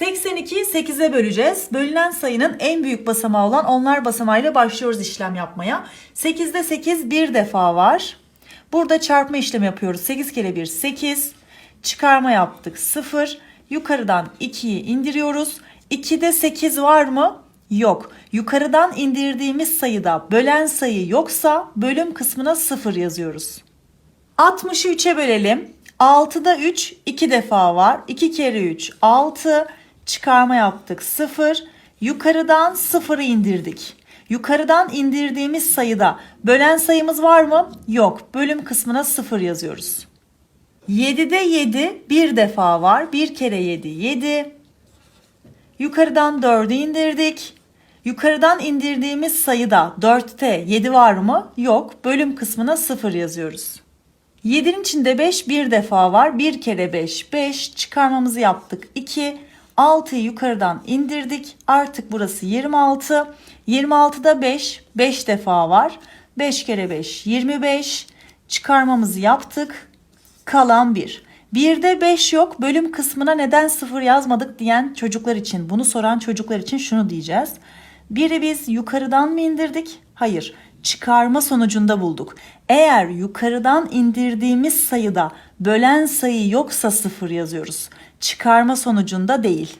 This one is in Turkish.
82'yi 8'e böleceğiz. Bölünen sayının en büyük basamağı olan onlar basamağıyla başlıyoruz işlem yapmaya. 8'de 8 bir defa var. Burada çarpma işlemi yapıyoruz. 8 kere 1 8. Çıkarma yaptık 0. Yukarıdan 2'yi indiriyoruz. 2'de 8 var mı? Yok. Yukarıdan indirdiğimiz sayıda bölen sayı yoksa bölüm kısmına 0 yazıyoruz. 60'ı 3'e bölelim. 6'da 3 2 defa var. 2 kere 3 6. Çıkarma yaptık 0. Yukarıdan 0'ı indirdik. Yukarıdan indirdiğimiz sayıda bölen sayımız var mı? Yok. Bölüm kısmına 0 yazıyoruz. 7'de 7 bir defa var. 1 kere 7 7. Yukarıdan 4'ü indirdik. Yukarıdan indirdiğimiz sayıda 4'te 7 var mı? Yok. Bölüm kısmına 0 yazıyoruz. 7'nin içinde 5 bir defa var. 1 kere 5 5. Çıkarmamızı yaptık 2. 6'yı yukarıdan indirdik. Artık burası 26. 26'da 5 5 defa var. 5 kere 5 25. Çıkarmamızı yaptık. Kalan 1. 1'de 5 yok. Bölüm kısmına neden 0 yazmadık diyen çocuklar için, bunu soran çocuklar için şunu diyeceğiz. Biri biz yukarıdan mı indirdik? Hayır. Çıkarma sonucunda bulduk. Eğer yukarıdan indirdiğimiz sayıda bölen sayı yoksa 0 yazıyoruz. Çıkarma sonucunda değil.